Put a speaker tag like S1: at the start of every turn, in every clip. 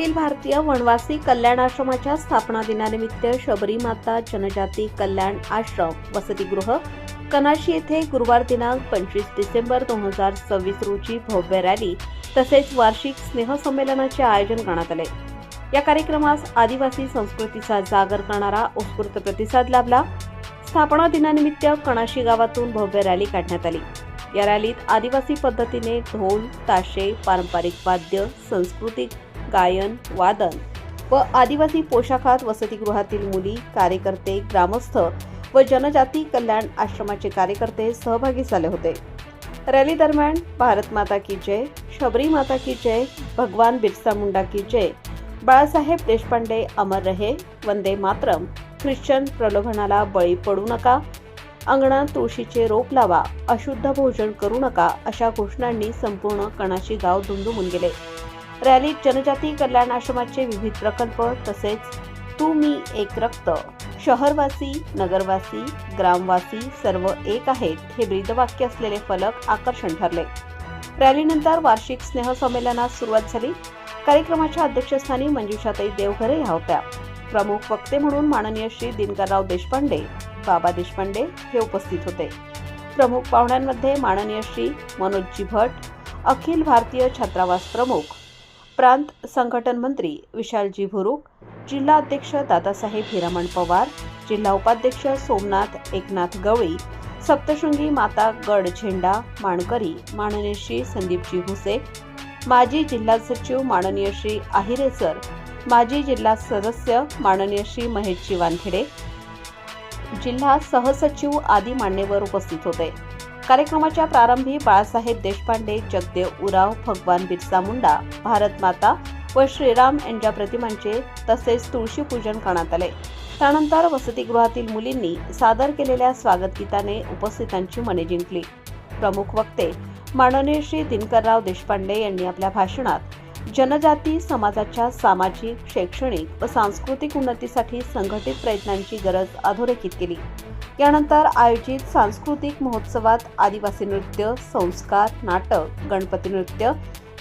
S1: अखिल भारतीय वनवासी कल्याण आश्रमाच्या स्थापना दिनानिमित्त शबरी माता जनजाती कल्याण आश्रम वसतिगृह कनाशी येथे गुरुवार दिनांक पंचवीस डिसेंबर दोन हजार सव्वीस रोजी भव्य रॅली तसेच वार्षिक स्नेहसंमेलनाचे आयोजन करण्यात आले. या कार्यक्रमास आदिवासी संस्कृतीचा जागर करणारा उत्स्फूर्त प्रतिसाद लाभला. स्थापना दिनानिमित्त कणाशी गावातून भव्य रॅली काढण्यात आली. या रॅलीत आदिवासी पद्धतीने ढोल ताशे पारंपरिक वाद्य सांस्कृतिक गायन वादन व आदिवासी पोशाखात वसतिगृहातील मुली कार्यकर्ते ग्रामस्थ व जनजाती कल्याण आश्रमाचे कार्यकर्ते सहभागी झाले होते. रॅली दरम्यान भारत माता की जय शबरी माता की जय भगवान बिरसा मुंडा की जय बाळासाहेब देशपांडे अमर रहे वंदे मातरम ख्रिश्चन प्रलोभनाला बळी पडू नका अंगणात तुळशीचे रोप लावा अशुद्ध भोजन करू नका अशा घोषणांनी संपूर्ण कणाशी गाव दुमदुमून गेले. रॅलीत जनजाती कल्याण आश्रमाचे विविध प्रकल्प तसेच तू मी एक रक्त. शहरवासी नगरवासी ग्रामवासी सर्व एक आहेत हे ब्रीदवाक्य असलेले फलक आकर्षण ठरले. रॅलीनंतर वार्षिक स्नेहसंमेलनास सुरुवात झाली. कार्यक्रमाच्या अध्यक्षस्थानी मंजुषाताई देवघरे ह्या होत्या. प्रमुख वक्ते म्हणून माननीय श्री दिनकरराव देशपांडे बाबा देशपांडे हे उपस्थित होते. प्रमुख पाहुण्यांमध्ये माननीय श्री मनोजजी भट अखिल भारतीय छात्रावास प्रमुख प्रांत संघटन मंत्री विशालजी भुरुक जिल्हा अध्यक्ष दादासाहेब हिरामण पवार जिल्हा उपाध्यक्ष सोमनाथ एकनाथ गवळी सप्तशृंगी माता गड झेंडा माणकरी माननीय श्री संदीपजी भुसे माजी जिल्हा सचिव माननीय श्री आहिरे सर माजी जिल्हा सदस्य माननीय श्री महेशजी वानखेडे जिल्हा सहसचिव आदी मान्यवर उपस्थित होते. कार्यक्रमाच्या प्रारंभी बाळासाहेब देशपांडे जगदेव उराव भगवान बिरसा मुंडा भारत माता व श्रीराम यांच्या प्रतिमांचे तसेच तुळशी पूजन करण्यात आले. त्यानंतर वसतिगृहातील मुलींनी सादर केलेल्या स्वागत गीताने उपस्थितांची मने जिंकली. प्रमुख वक्ते माननीय श्री दिनकरराव देशपांडे यांनी आपल्या भाषणात जनजाती समाजाच्या सामाजिक शैक्षणिक व सांस्कृतिक उन्नतीसाठी संघटित प्रयत्नांची गरज अधोरेखित केली. यानंतर आयोजित सांस्कृतिक महोत्सवात आदिवासी नृत्य संस्कार नाटक गणपती नृत्य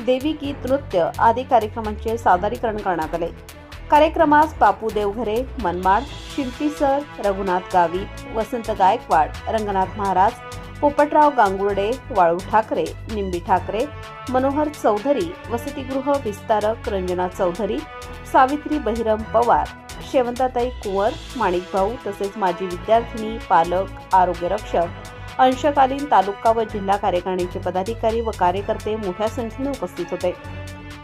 S1: देवी गीत नृत्य आदी कार्यक्रमांचे सादरीकरण करण्यात आले. कार्यक्रमास बापू देवघरे मनमाड शिल्पी सर रघुनाथ गावित वसंत गायकवाड रंगनाथ महाराज पोपटराव गांगुर्डे वाळू ठाकरे निंबी ठाकरे मनोहर चौधरी वसतिगृह विस्तारक रंजना चौधरी सावित्री बहिरम पवार शेवंताताई कुंवर माणिकभाऊ तसेच माजी विद्यार्थिनी पालक आरोग्य रक्षक अंशकालीन तालुका व जिल्हा कार्यकारिणीचे पदाधिकारी व कार्यकर्ते मोठ्या संख्येने उपस्थित होते.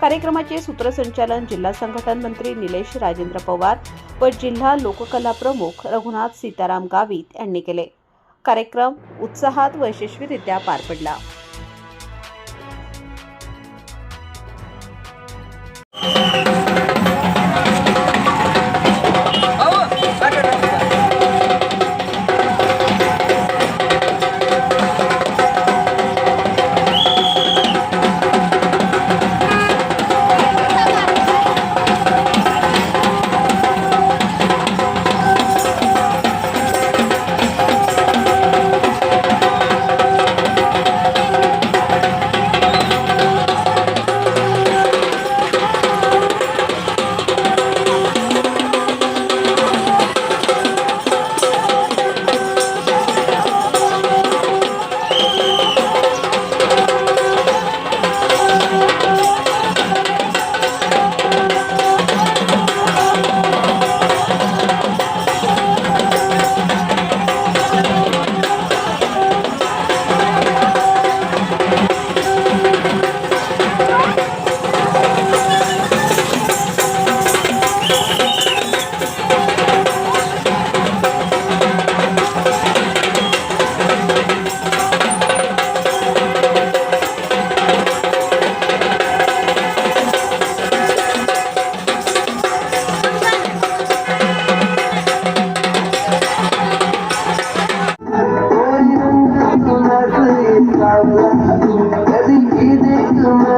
S1: कार्यक्रमाचे सूत्रसंचालन जिल्हा संघटन मंत्री निलेश राजेंद्र पवार व जिल्हा लोककला प्रमुख रघुनाथ सीताराम गावित यांनी केले. कार्यक्रम उत्साहात व यशस्वीरित्या पार पडला.
S2: you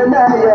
S2: मला